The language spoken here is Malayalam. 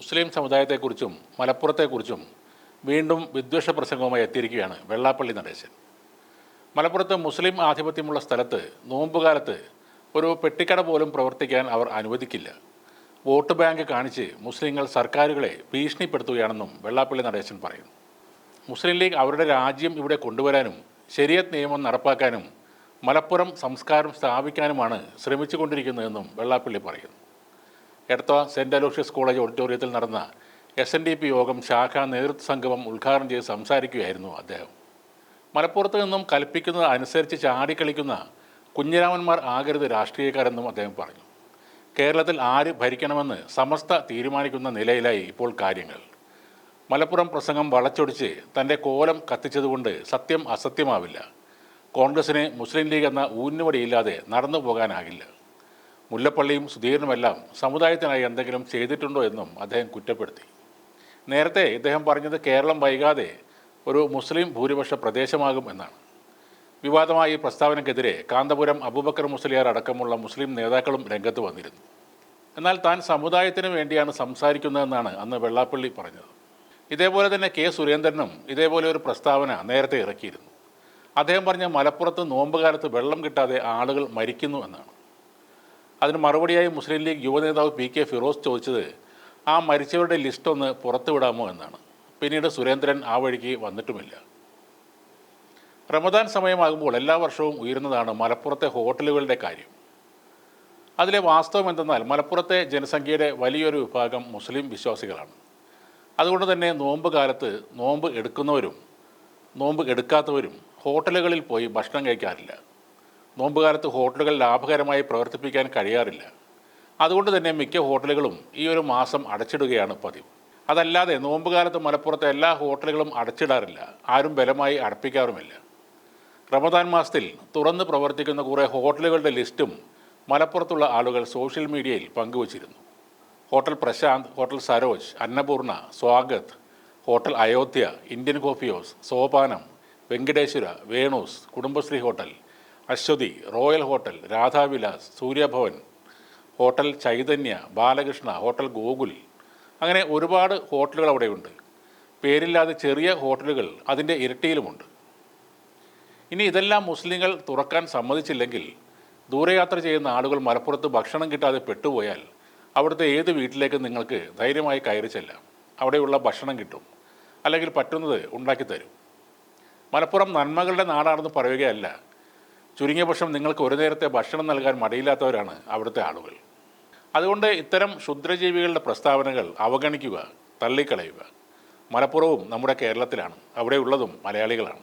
മുസ്ലിം സമുദായത്തെക്കുറിച്ചും മലപ്പുറത്തെക്കുറിച്ചും വീണ്ടും വിദ്വേഷ പ്രസംഗവുമായി എത്തിയിരിക്കുകയാണ് വെള്ളാപ്പള്ളി നടേശൻ. മലപ്പുറത്ത് മുസ്ലിം ആധിപത്യമുള്ള സ്ഥലത്ത് നോമ്പുകാലത്ത് ഒരു പെട്ടിക്കട പോലും പ്രവർത്തിക്കാൻ അവർ അനുവദിക്കില്ല. വോട്ട് ബാങ്ക് കാണിച്ച് മുസ്ലിങ്ങൾ സർക്കാരുകളെ ഭീഷണിപ്പെടുത്തുകയാണെന്നും വെള്ളാപ്പള്ളി നടേശൻ പറയുന്നു. മുസ്ലിം ലീഗ് അവരുടെ രാജ്യം ഇവിടെ കൊണ്ടുവരാനും ശരിയത്ത് നിയമം നടപ്പാക്കാനും മലപ്പുറം സംസ്കാരം സ്ഥാപിക്കാനുമാണ് ശ്രമിച്ചുകൊണ്ടിരിക്കുന്നതെന്നും വെള്ളാപ്പള്ളി പറയുന്നു. എടത്വ സെന്റ് അലോഷ്യസ് കോളേജ് ഓഡിറ്റോറിയത്തിൽ നടന്ന എസ് എൻ ഡി പി യോഗം ശാഖാ നേതൃത്വ സംഗമം ഉദ്ഘാടനം ചെയ്ത് സംസാരിക്കുകയായിരുന്നു അദ്ദേഹം. മലപ്പുറത്ത് നിന്നും കൽപ്പിക്കുന്നത് അനുസരിച്ച് ചാടിക്കളിക്കുന്ന കുഞ്ഞിരാമന്മാർ ആകരുത് രാഷ്ട്രീയക്കാരെന്നും അദ്ദേഹം പറഞ്ഞു. കേരളത്തിൽ ആര് ഭരിക്കണമെന്ന് സമസ്ത തീരുമാനിക്കുന്ന നിലയിലായി ഇപ്പോൾ കാര്യങ്ങൾ. മലപ്പുറം പ്രസംഗം വളച്ചൊടിച്ച് തന്റെ കോലം കത്തിച്ചതുകൊണ്ട് സത്യം അസത്യമാവില്ല. കോൺഗ്രസിന് മുസ്ലിം ലീഗ് എന്ന ഊന്നുവടിയില്ലാതെ നടന്നു പോകാനാകില്ല മുല്ലപ്പള്ളിയും സുധീരനുമെല്ലാം സമുദായത്തിനായി എന്തെങ്കിലും ചെയ്തിട്ടുണ്ടോ എന്നും അദ്ദേഹം കുറ്റപ്പെടുത്തി. നേരത്തെ ഇദ്ദേഹം പറഞ്ഞത് കേരളം വൈകാതെ ഒരു മുസ്ലിം ഭൂരിപക്ഷ പ്രദേശമാകും എന്നാണ്. വിവാദമായ ഈ പ്രസ്താവനയ്ക്കെതിരെ കാന്തപുരം അബൂബക്കർ മുസ്ലിയാർ അടക്കമുള്ള മുസ്ലിം നേതാക്കളും രംഗത്ത് വന്നിരുന്നു. എന്നാൽ താൻ സമുദായത്തിന് വേണ്ടിയാണ് സംസാരിക്കുന്നതെന്നാണ് അന്ന് വെള്ളാപ്പള്ളി പറഞ്ഞത്. ഇതേപോലെ തന്നെ കെ സുരേന്ദ്രനും ഇതേപോലെ ഒരു പ്രസ്താവന നേരത്തെ ഇറക്കിയിരുന്നു. അദ്ദേഹം പറഞ്ഞ മലപ്പുറത്ത് നോമ്പുകാലത്ത് വെള്ളം കിട്ടാതെ ആളുകൾ മരിക്കുന്നു എന്നാണ്. അതിന് മറുപടിയായി മുസ്ലിം ലീഗ് യുവനേതാവ് പി കെ ഫിറോസ് ചോദിച്ചത് ആ മരിച്ചവരുടെ ലിസ്റ്റ് ഒന്ന് പുറത്തുവിടാമോ എന്നാണ്. പിന്നീട് സുരേന്ദ്രൻ ആ വഴിക്ക് വന്നിട്ടുമില്ല. റമദാൻ സമയമാകുമ്പോൾ എല്ലാ വർഷവും ഉയരുന്നതാണ് മലപ്പുറത്തെ ഹോട്ടലുകളുടെ കാര്യം. അതിലെ വാസ്തവം എന്തെന്നാൽ മലപ്പുറത്തെ ജനസംഖ്യയുടെ വലിയൊരു വിഭാഗം മുസ്ലിം വിശ്വാസികളാണ്. അതുകൊണ്ട് തന്നെ നോമ്പ് കാലത്ത് നോമ്പ് എടുക്കുന്നവരും നോമ്പ് എടുക്കാത്തവരും ഹോട്ടലുകളിൽ പോയി ഭക്ഷണം കഴിക്കാറില്ല. നോമ്പ് കാലത്ത് ഹോട്ടലുകൾ ലാഭകരമായി പ്രവർത്തിപ്പിക്കാൻ കഴിയാറില്ല. അതുകൊണ്ട് തന്നെ മിക്ക ഹോട്ടലുകളും ഈ ഒരു മാസം അടച്ചിടുകയാണ് പതിവ്. അതല്ലാതെ നോമ്പ് കാലത്ത് മലപ്പുറത്തെ എല്ലാ ഹോട്ടലുകളും അടച്ചിടാറില്ല. ആരും ബലമായി അടപ്പിക്കാറുമില്ല. റമദാൻ മാസത്തിൽ തുറന്ന് പ്രവർത്തിക്കുന്ന കുറേ ഹോട്ടലുകളുടെ ലിസ്റ്റും മലപ്പുറത്തുള്ള ആളുകൾ സോഷ്യൽ മീഡിയയിൽ പങ്കുവച്ചിരുന്നു. Hotel Prashant hotel Saroj Annapoorna Swagath hotel Ayodhya Indian coffee house Sopanam Venkateshwara Venu's Kudumbashree hotel Aswathi royal hotel Radhavilas Suryabhavan hotel Chaitanya Balakrishna hotel Gokul. അങ്ങനെ ഒരുപാട് ഹോട്ടലുകൾ അവിടെയുണ്ട്. പേരില്ലാതെ ചെറിയ ഹോട്ടലുകൾ അതിന്റെ ഇരട്ടിയിലുമുണ്ട്. ഇനി ഇതെല്ലാം മുസ്ലിങ്ങൾ തുറക്കാൻ സമ്മതിച്ചില്ലെങ്കിൽ ദൂരയാത്ര ചെയ്യുന്ന ആളുകൾ മലപ്പുറത്ത് ഭക്ഷണം കിട്ടാതെ പെട്ടുപോയാൽ അവിടുത്തെ ഏത് വീട്ടിലേക്കും നിങ്ങൾക്ക് ധൈര്യമായി കയറി ചെല്ലാം. അവിടെയുള്ള ഭക്ഷണം കിട്ടും. അല്ലെങ്കിൽ പറ്റുന്നത് ഉണ്ടാക്കി തരും മലപ്പുറം നന്മകളുടെ നാടാണെന്ന് പറയുകയല്ല ചുരുങ്ങിയ പക്ഷം നിങ്ങൾക്ക് ഒരു നേരത്തെ ഭക്ഷണം നൽകാൻ മടിയില്ലാത്തവരാണ് അവിടുത്തെ ആളുകൾ. അതുകൊണ്ട് ഇത്തരം ക്ഷുദ്രജീവികളുടെ പ്രസ്താവനകൾ അവഗണിക്കുക തള്ളിക്കളയുക. മലപ്പുറവും നമ്മുടെ കേരളത്തിലാണ്. അവിടെയുള്ളതും മലയാളികളാണ്.